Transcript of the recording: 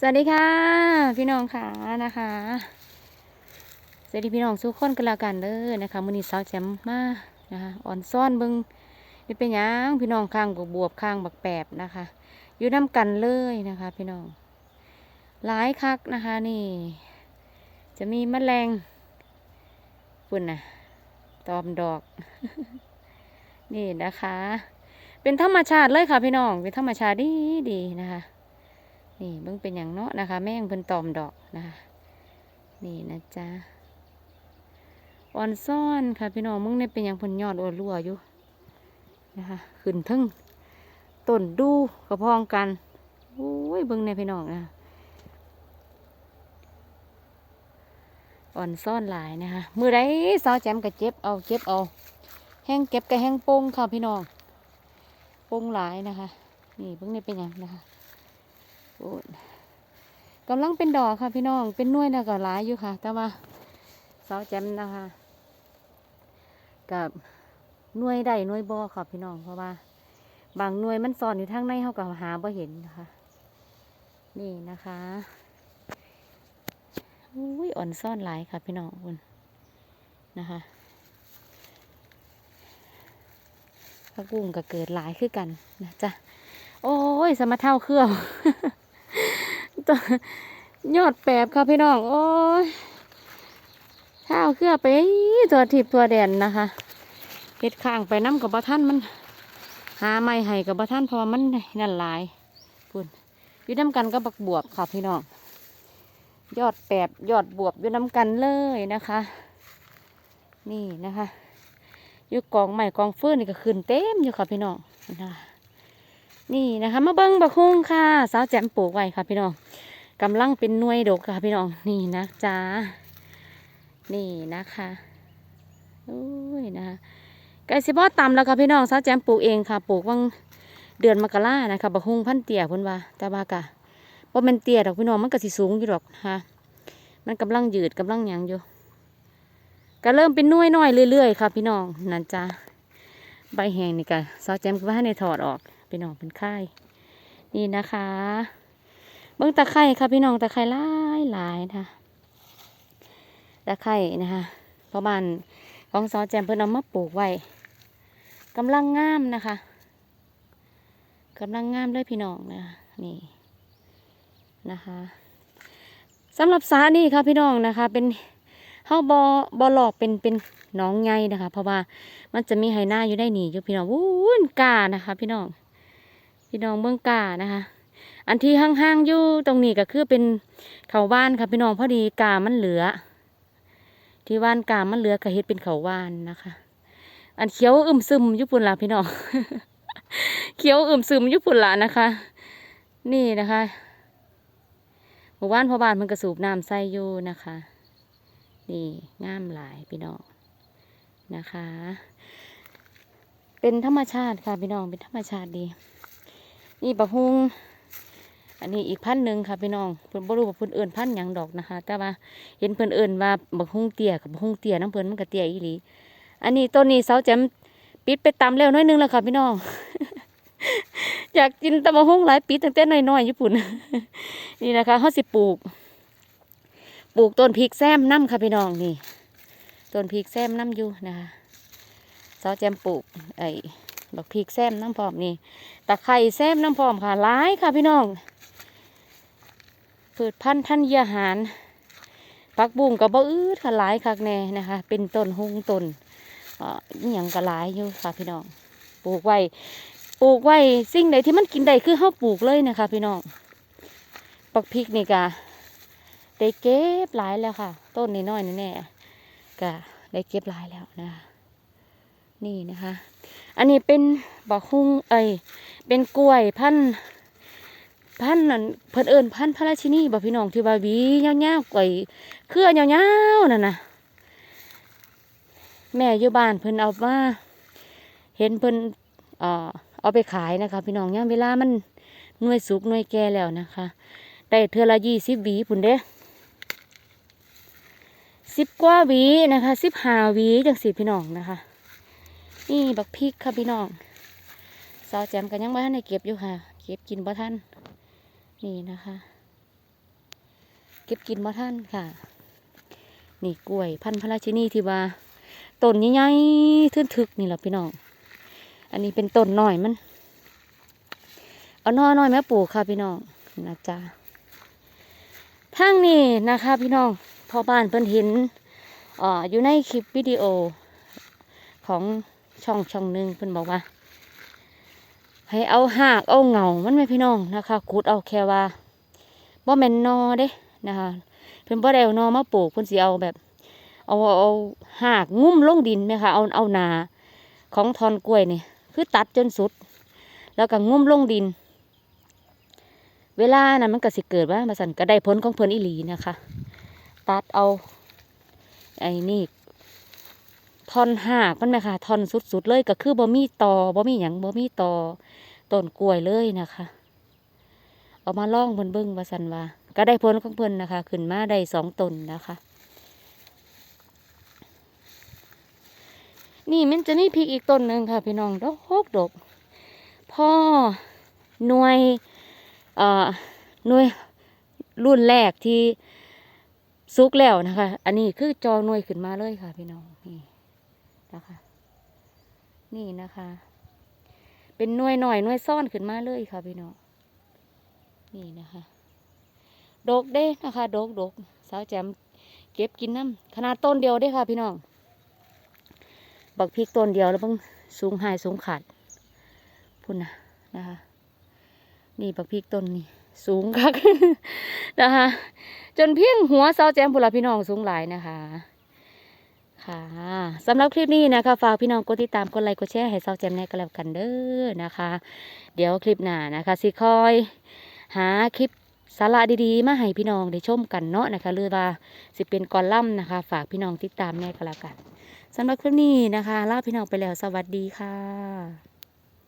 สวัสดีค่ะ พี่น้องค่ะนะคะ สวัสดีพี่น้องทุกคนกันแล้วกันเด้อนะคะมือนี้สาวแจมมานะคะอ่อนซ่อนเบิงนี่เป็นยังพี่น้องข้างบวบบวบข้างบักแปบนะคะอยู่น้ำกันเลยนะคะ พี่น้องหลายคักนะคะนี่ จะมีแมลงปุ่นนะตอมดอก นี่นะคะ เป็นธรรมชาติเลยค่ะพี่น้องเป็นธรรมชาติดีดีๆนะคะ นี่เบิ่งเป็นอย่างเนาะนะคะ แม่งเพิ่นตอมดอกนะคะ นี่นะจ๊ะอ่อนซ่อนค่ะพี่น้องมึงเนี่ยเป็นอย่างเพิ่นยอดโอวรัวอยู่นะคะขึ้นทึ่งต้นดูกระพองกันโอ้ยเบิ่งเนี่ยพี่น้องนะอ่อนซ่อนหลายนะคะมือไรสาวแจมก็เจ็บเอาเจ็บเอา แห้งเก็บกับแห้งโป่งค่ะพี่น้องโป่งหลายนะคะ นี่เบิ่งเนี่ยเป็นอย่างนะคะ โอ้ยกำลังเป็นดอกค่ะพี่น้อง เป็นน่วยนะก็หลายอยู่ค่ะ แต่ว่าสาวแจมนะคะ กับน่วยใดหน่วยบอค่ะพี่น้อง เพราะว่า บางน่วยมันซ่อนอยู่ทางในเขาก็หาบ่เห็นนะคะ นี่นะคะอุ้ยอ่อนซ่อนหลายค่ะพี่น้องคุณนะคะพระกุ้งก็เกิดหลายขึ้นกันนะจ๊ะ โอ้ย สมาเท่าเครื่อง ตัวยอดแปบค่ะพี่น้อง โอ้ยเท่าเครื่อไปตัวทิพตัวแดนนะคะเฮ็ดข้างไปน้ำกับบะท่านมัน หาไม่ให้กับบะท่านเพราะมันนั่นหลายปุ่นอยู่น้ำกันกับบักบวบค่ะพี่น้องยอดแปบยอดบวบอยู่น้ำกันเลยนะคะ นี่นะคะอยู่กองใหม่กองฟื้นนี่ก็ขึ้นเต็มอยู่ค่ะพี่น้องนะคะนี่นะคะ มาเบิ้งบักฮุ่งค่ะ สาวแจ่มปลูกไว้ค่ะพี่น้อง กำลังเป็นหน่วยดกค่ะพี่น้องนี่นะจ๊ะนี่นะคะโอ้ยนะคะไก่สิบอตำแล้วค่ะพี่น้องสาแจมปลูกเองค่ะปลูกวังเดือนมกรานะคะบักฮุ่งพันเตี่ยพิ่นว่าแต่ว่ากะเพราะมันเตี่ยดอกพี่น้องมันก็สิสูงอยู่ดอกค่ะมันกำลังยืดกำลังหยังอยู่ก็เริ่มเป็นหน่วยน้อยเรื่อยๆค่ะพี่น้องนั่นจ้ะใบแห้งนี่ก็สาแจมก็ว่าให้ในถอดออกพี่น้องเป็นไข่นี่นะคะ เบิ้องตะไคร่ค่ะพี่น้องตะไคร่หลายหลายนะคะตะไคร่นะคะปราะมาณของซอแจมเพิ่นเอามาปลูกไว้กำลังงามนะคะกำลังงามเลยพี่น้องนะคะนี่นะคะสำหรับสานี่ค่ะพี่น้องนะคะ เป็นเฮาบอบอหลอกเป็นเป็นน้องไงนะคะ เพราะว่ามันจะมีไหหน้าอยู่ได้หนีอยู่พี่น้องวุ้นกานะคะ พี่น้อง พี่น้องเมืองกานะคะ อันที่ห้างๆอยู่ตรงนี้ก็คือเป็นเขาว่านค่ะพี่น้องพอดีกามันเหลือ ที่ว่านกามันเหลือก็เฮ็ดเป็นเขาว่านนะคะ อันเขียวอึมซึมยุปุ่นละพี่น้องเขียวอึมซึมยุปุ่นละนะคะ นี่นะคะหมู่บ้านพ่อบ้านมันกระสูบน้ำใส่อยู่นะคะ นี่งามหลายพี่น้องนะคะ เป็นธรรมชาติค่ะพี่น้องเป็นธรรมชาติดี นี่บักฮุง อันนี้อีกพันหนึ่งค่ะพี่น้องเพิ่นบ่รู้ว่าเพิ่นเอิ้นพันหยังดอกนะคะ แต่ว่าเห็นเพิ่นเอิ้นว่าบักฮุงเตี้ยกับบักฮุงเตี้ยน้ำเพิ่นมันก็เตี้ยอีหลี อันนี้ต้นนี้เสาแจมปิดไปตามแล้วน้อยนึงแล้วค่ะพี่น้อง อยากกินตะบักฮุงหลายปีตั้งแต่น้อยๆญี่ปุ่น นี่นะคะเฮาสิปลูก ปลูกต้นพริกแซมน้ำค่ะพี่น้องนี่ต้นพริกแซมน้ำอยู่นะคะเสาแจมปลูกไอ้บักพริกแซมน้ำพร้อมนี่ตะไคร่แซมน้ำพร้อมค่ะหลายค่ะพี่น้อง พืชพันธุ์ท่านยาหารปักบุ้งกับบ่อืดค่ะหลายคักแน่นะคะ เป็นต้นฮงต้นเอ่อหย่างก็หลายอยู่ค่ะพี่น้อง ปลูกไว้ ปลูกไว้สิ่งใดที่มันกินได้คือเฮาปลูกเลยนะคะ พี่น้องปักพริกนี่กะได้เก็บหลายแล้วค่ะ ต้นน้อยๆแน่ๆก็ได้เก็บหลายแล้วนะคะนี่นะคะ อันนี้เป็นบักฮุงเอ้ยเป็นกล้วยพันธุ์ พันธุ์นั่นเพิ่นเอิญพันธุ์พระราชินีบ่พี่น้องที่ว่าวียาวๆกล้วยเครือยาวๆนั่นน่ะแม่อยู่บ้านเพิ่นเอามาเห็นเพิ่นเอ่อเอาไปขายนะคะพี่น้องย่ามเวลามันหน่วยสุกหน่วยแก่แล้วนะคะได้เทือละยี่สิบหวีพุ่นเด้สิบกว่าหวีนะคะสิบห้าหวีจังสิพี่น้องนะคะ นี่บักพริกค่ะพี่น้องสาวแจมกันยังบ่ทันได้เก็บอยู่ค่ะ เก็บกินบ่ทัน นี่นะคะ เก็บกินบ่ท่านค่ะ นี่กล้วยพันธุ์พระราชินีที่ว่าต้นใหญ่ๆทึนทึกนี่แหละพี่น้อง อันนี้เป็นต้นน้อยมัน เอาน้อยน้อยแม่ปลูกค่ะพี่น้องนะจ๊ะทางนี้นะคะพี่น้องพ่อบ้านเพิ่นเห็นอ่ออยู่ในคลิปวิดีโอของช่องช่องหนึ่งเพิ่นบอกว่า ให้เอาหากเอาเหงามันไหมพี่น้องนะคะขุดเอาแค่ว่าบ่แม่นนอเด้นะคะเพิ่นบ่ได้เอานอมาปลูกเพิ่นสิเอาแบบ เอาเอาหากงุ้มลงดินไหมคะเอาเอานาของทอนกล้วยนี่คือตัดจนสุด แล้วก็งุ้มลงดิน เวลานั้นมันก็สิเกิดว่ามาสั่นก็ได้ผลของเพิ่นอีหลีนะคะ ตัดเอาไอ้นี่ ทอนหากมันไหมคะทอนสุดๆเลยก็คือบ่มีตอบ่มีหยังบ่มีตอต้นกล้วยเลยนะคะเอามาล่องเพิ่นเบิ่งว่าสันว่าก็ได้ผลของเพิ่นนะคะ ขึ้นมาได้สองต้นนะคะ นี่มันจะมีพริกอีกต้นหนึ่งค่ะ พี่น้องดอกโกดกพ่อหน่วยเอ่อหน่วยรุ่นแรกที่ซุกแล้วนะคะ อันนี้คือจอหน่วยขึ้นมาเลยค่ะ พี่น้องนี่ นะคะ นี่นะคะ เป็นหน่วยหน่อยหน่วยซ่อนขึ้นมาเลยค่ะพี่น้องนี่นะคะดกเด้นะคะดกดกสาวแจมเก็บกินน้ำขนาดต้นเดียวเด้ค่ะ พี่น้อง บักพริกต้นเดียวแล้วเพิ่งสูงหายสูงขาดพุ่นนะนะคะ นี่บักพริกต้นนี่สูงคักนะคะ จนเพียงหัวเสาแจมพุนละพี่น้องสูงหลายนะคะ ค่ะสำหรับคลิปนี้นะคะฝากพี่น้องกดติดตามกดไลค์กดแชร์ให้เสาแจมแน่ก็แล้วกันเด้อนะคะ เดี๋ยวคลิปหน้านะคะสิคอย หาคลิปสาระดีๆ มาให้พี่น้องได้ชมกันเนาะนะคะหรือว่าสิเป็นกอลัมน์นะคะ ฝากพี่น้องติดตามแน่ก็แล้วกันสำหรับคลิปนี้นะคะลาพี่น้องไปแล้วสวัสดีค่ะ